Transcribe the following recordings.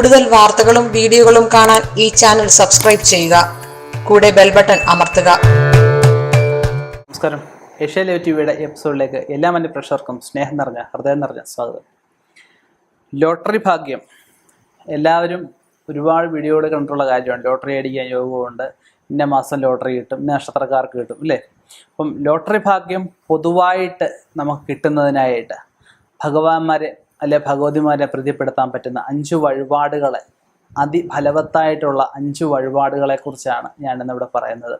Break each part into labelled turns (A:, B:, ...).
A: കൂടുതൽ വാർത്തകളും വീഡിയോകളും കാണാൻ ഈ ചാനൽ സബ്സ്ക്രൈബ് ചെയ്യുക. കൂടെ ബെൽ ബട്ടൺ അമർത്തുക.
B: നമസ്കാരം. ഏഷ്യ ലൈവ് ടി വിയുടെ എപ്പിസോഡിലേക്ക് എല്ലാ മറ്റു പ്രേക്ഷകർക്കും സ്നേഹം നിറഞ്ഞ ഹൃദയം നിറഞ്ഞ സ്വാഗതം. ലോട്ടറി ഭാഗ്യം. എല്ലാവരും ഒരുപാട് വീഡിയോകൾ കണ്ടിട്ടുള്ള കാര്യമാണ്. ലോട്ടറി അടിക്കാൻ യോഗമുണ്ട്. ഇന്ന മാസം ലോട്ടറി കിട്ടും. ഇന്ന നക്ഷത്രക്കാർക്ക് കിട്ടും അല്ലേ? അപ്പം ലോട്ടറി ഭാഗ്യം പൊതുവായിട്ട് നമുക്ക് കിട്ടുന്നതിനായിട്ട് ഭഗവാന്മാരെ അല്ലെ ഭഗവതിമാരെ പ്രീതിപ്പെടുത്താൻ പറ്റുന്ന അഞ്ച് വഴിപാടുകളെ അതിഫലവത്തായിട്ടുള്ള അഞ്ച് വഴിപാടുകളെ കുറിച്ചാണ് ഞാൻ ഇന്നിവിടെ പറയുന്നത്.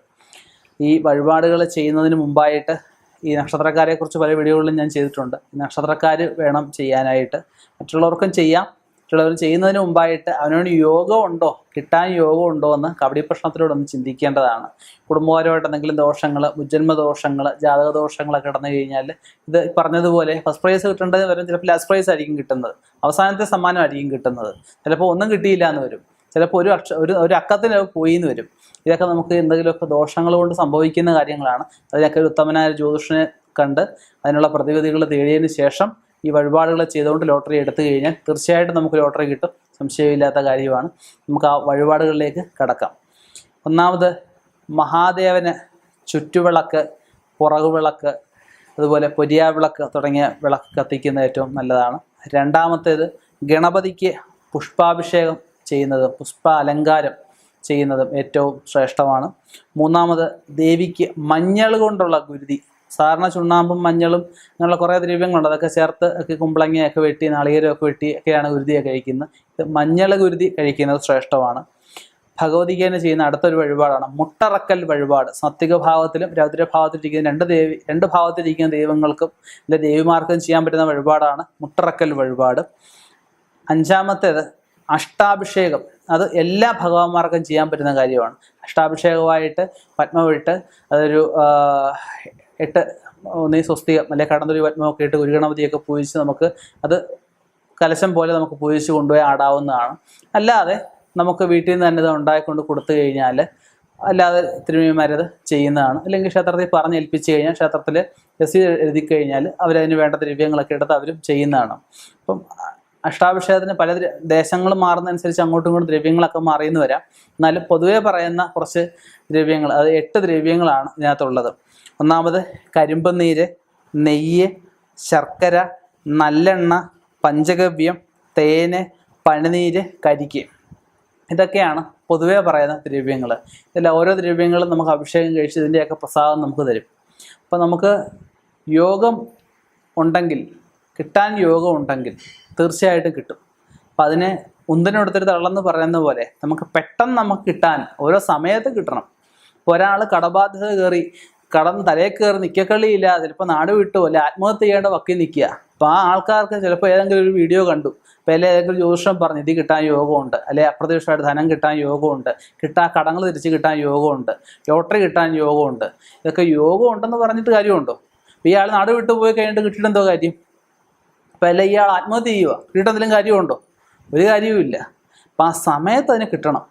B: ഈ വഴിപാടുകൾ ചെയ്യുന്നതിന് മുമ്പായിട്ട് ഈ നക്ഷത്രക്കാരെ കുറിച്ച് പല വീഡിയോകളിലും ഞാൻ ചെയ്തിട്ടുണ്ട്. നക്ഷത്രക്കാർ വേണം ചെയ്യാനായിട്ട്. മറ്റുള്ളവർക്കും ചെയ്യാം. മറ്റുള്ളവർ ചെയ്യുന്നതിന് മുമ്പായിട്ട് അവനോട് യോഗം ഉണ്ടോ കിട്ടാൻ യോഗം ഉണ്ടോ എന്ന് കബഡി പ്രശ്നത്തിലൂടെ ഒന്ന് ചിന്തിക്കേണ്ടതാണ്. കുടുംബപരമായിട്ട് എന്തെങ്കിലും ദോഷങ്ങൾ മുജ്ജന്മ ദോഷങ്ങൾ ജാതക ദോഷങ്ങളൊക്കെ കിടന്നു കഴിഞ്ഞാൽ ഇത് പറഞ്ഞതുപോലെ ഫസ്റ്റ് പ്രൈസ് കിട്ടേണ്ടത് വരും ചിലപ്പോൾ ലാസ്റ്റ് പ്രൈസ് ആയിരിക്കും കിട്ടുന്നത്. അവസാനത്തെ സമ്മാനമായിരിക്കും കിട്ടുന്നത്. ചിലപ്പോൾ ഒന്നും കിട്ടിയില്ല എന്ന് വരും. ചിലപ്പോൾ ഒരു അക്ഷ ഒരു ഒരു അക്കത്തിന് പോയി എന്ന് വരും. ഇതൊക്കെ നമുക്ക് എന്തെങ്കിലുമൊക്കെ ദോഷങ്ങൾ കൊണ്ട് സംഭവിക്കുന്ന കാര്യങ്ങളാണ്. അതിനൊക്കെ ഒരു ഉത്തമനായ ജ്യോതിഷനെ കണ്ട് അതിനുള്ള പ്രതിവിധികൾ തേടിയതിന് ശേഷം ഈ വഴിപാടുകൾ ചെയ്തുകൊണ്ട് ലോട്ടറി എടുത്തു കഴിഞ്ഞാൽ തീർച്ചയായിട്ടും നമുക്ക് ലോട്ടറി കിട്ടും. സംശയമില്ലാത്ത കാര്യമാണ്. നമുക്ക് ആ വഴിപാടുകളിലേക്ക് കടക്കാം. ഒന്നാമത് മഹാദേവന് ചുറ്റുവിളക്ക് പുറകുവിളക്ക് അതുപോലെ പൊരിയാവിളക്ക് തുടങ്ങിയ വിളക്ക് കത്തിക്കുന്ന ഏറ്റവും നല്ലതാണ്. രണ്ടാമത്തേത് ഗണപതിക്ക് പുഷ്പാഭിഷേകം ചെയ്യുന്നതും പുഷ്പ അലങ്കാരം ചെയ്യുന്നതും ഏറ്റവും ശ്രേഷ്ഠമാണ്. മൂന്നാമത് ദേവിക്ക് മഞ്ഞൾ കൊണ്ടുള്ള ഗുരുതി സാധാരണ ചുണ്ണാമ്പും മഞ്ഞളും അങ്ങനെയുള്ള കുറേ ദ്രവ്യങ്ങളുണ്ട്. അതൊക്കെ ചേർത്ത് ഒക്കെ കുമ്പളങ്ങയൊക്കെ വെട്ടി നാളികേരമൊക്കെ വെട്ടി ഒക്കെയാണ് ഗുരുതിയൊക്കെ കഴിക്കുന്നത്. ഇത് മഞ്ഞൾ ഗുരുതി കഴിക്കുന്നത് ശ്രേഷ്ഠമാണ്. ഭഗവതികേന ചെയ്യുന്ന അടുത്തൊരു വഴിപാടാണ്. മുട്ടറക്കൽ വഴിപാട്. സാത്വിക ഭാവത്തിലും രൗദ്രഭാവത്തിലിരിക്കുന്ന രണ്ട് ദേവി രണ്ട് ഭാവത്തിലിരിക്കുന്ന ദൈവങ്ങൾക്കും അല്ലെ ദേവിമാർക്കും ചെയ്യാൻ പറ്റുന്ന വഴിപാടാണ് മുട്ടറക്കൽ വഴിപാട്. അഞ്ചാമത്തേത് അഷ്ടാഭിഷേകം. അത് എല്ലാ ഭഗവാന്മാർക്കും ചെയ്യാൻ പറ്റുന്ന കാര്യമാണ്. അഷ്ടാഭിഷേകമായിട്ട് പത്മവിട്ട് അതൊരു എട്ട് ഒന്നീ സ്വസ്തികം അല്ലെ കടന്നൊരു പത്മമൊക്കെ ഇട്ട് ഗുരുഗണപതിയൊക്കെ പൂജിച്ച് നമുക്ക് അത് കലശം പോലെ നമുക്ക് പൂജിച്ച് കൊണ്ടുപോയി ആടാവുന്നതാണ്. അല്ലാതെ നമുക്ക് വീട്ടിൽ നിന്ന് തന്നെ ഇത് ഉണ്ടായിക്കൊണ്ട് കൊടുത്തു കഴിഞ്ഞാൽ അല്ലാതെ തിരുമേമാരത് ചെയ്യുന്നതാണ്. അല്ലെങ്കിൽ ക്ഷേത്രത്തിൽ പറഞ്ഞ് ഏൽപ്പിച്ച് കഴിഞ്ഞാൽ ക്ഷേത്രത്തിൽ രസീത് എഴുതി കഴിഞ്ഞാൽ അവരതിന് വേണ്ട ദ്രവ്യങ്ങളൊക്കെ എടുത്ത് അവരും ചെയ്യുന്നതാണ്. അപ്പം അഷ്ടാഭിഷേകത്തിന് പല ദേശങ്ങൾ മാറുന്നതനുസരിച്ച് അങ്ങോട്ടും ഇങ്ങോട്ടും ദ്രവ്യങ്ങളൊക്കെ മാറിയെന്ന് വരാം എന്നാലും പൊതുവെ പറയുന്ന കുറച്ച് ദ്രവ്യങ്ങൾ അത് എട്ട് ദ്രവ്യങ്ങളാണ് ഇതിനകത്തുള്ളത്. ഒന്നാമത് കരിമ്പ് നീര് നെയ്യ് ശർക്കര നല്ലെണ്ണ പഞ്ചഗവ്യം തേന് പനിനീര് കരിക്ക്. ഇതൊക്കെയാണ് പൊതുവേ പറയുന്ന ദ്രവ്യങ്ങൾ ഇതിൽ ഓരോ ദ്രവ്യങ്ങളും നമുക്ക് അഭിഷേകം കഴിച്ച് ഇതിന്റെയൊക്കെ പ്രസാദം നമുക്ക് തരും. അപ്പോൾ നമുക്ക് യോഗം ഉണ്ടെങ്കിൽ കിട്ടാൻ യോഗം ഉണ്ടെങ്കിൽ തീർച്ചയായിട്ടും കിട്ടും. അപ്പം അതിനെ ഉന്തിനെടുത്തൊരു തള്ളെന്ന് പറയുന്ന പോലെ നമുക്ക് പെട്ടെന്ന് നമുക്ക് കിട്ടാൻ ഓരോ സമയത്ത് കിട്ടണം. ഇപ്പോൾ ഒരാൾ കടബാധ്യത കയറി കടം തലയിൽ കയറി നിൽക്കക്കളിയില്ല ചിലപ്പോൾ നാട് വിട്ടു അല്ലെ ആത്മഹത്യ ചെയ്യേണ്ട വക്കിൽ നിൽക്കുക. അപ്പോൾ ആ ആൾക്കാർക്ക് ചിലപ്പോൾ ഏതെങ്കിലും ഒരു വീഡിയോ കണ്ടു. അപ്പോൾ അല്ലെ ഏതെങ്കിലും ജ്യോതിഷം പറഞ്ഞു ഇത് കിട്ടാൻ യോഗമുണ്ട്. അല്ലെ അപ്രതീക്ഷിതമായിട്ട് ധനം കിട്ടാൻ യോഗമുണ്ട്. കിട്ടാൻ കടങ്ങൾ തിരിച്ച് കിട്ടാൻ യോഗമുണ്ട്. ലോട്ടറി കിട്ടാൻ യോഗമുണ്ട്. ഇതൊക്കെ യോഗം ഉണ്ടെന്ന് പറഞ്ഞിട്ട് കാര്യമുണ്ടോ? ഇയാൾ നാട് വിട്ടു പോയി കഴിഞ്ഞിട്ട് കിട്ടിയിട്ടെന്തോ കാര്യം? അപ്പം അല്ല ഇയാൾ ആത്മഹത്യ ചെയ്യുക. കിട്ടുന്നതിലും കാര്യമുണ്ടോ? ഒരു കാര്യവുമില്ല. അപ്പം ആ സമയത്ത് അതിന് കിട്ടണം.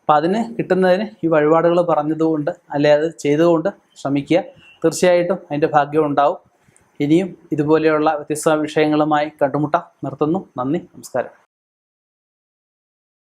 B: അപ്പം അതിന് കിട്ടുന്നതിന് ഈ വഴിപാടുകൾ പറഞ്ഞതുകൊണ്ട് അല്ലെ അത് ചെയ്തുകൊണ്ട് ശ്രമിക്കുക. തീർച്ചയായിട്ടും അതിന്റെ ഭാഗ്യം ഉണ്ടാവും. ഇനിയും ഇതുപോലെയുള്ള വ്യത്യസ്ത വിഷയങ്ങളുമായി കണ്ടുമുട്ടാം. നിർത്തുന്നു. നന്ദി. നമസ്കാരം.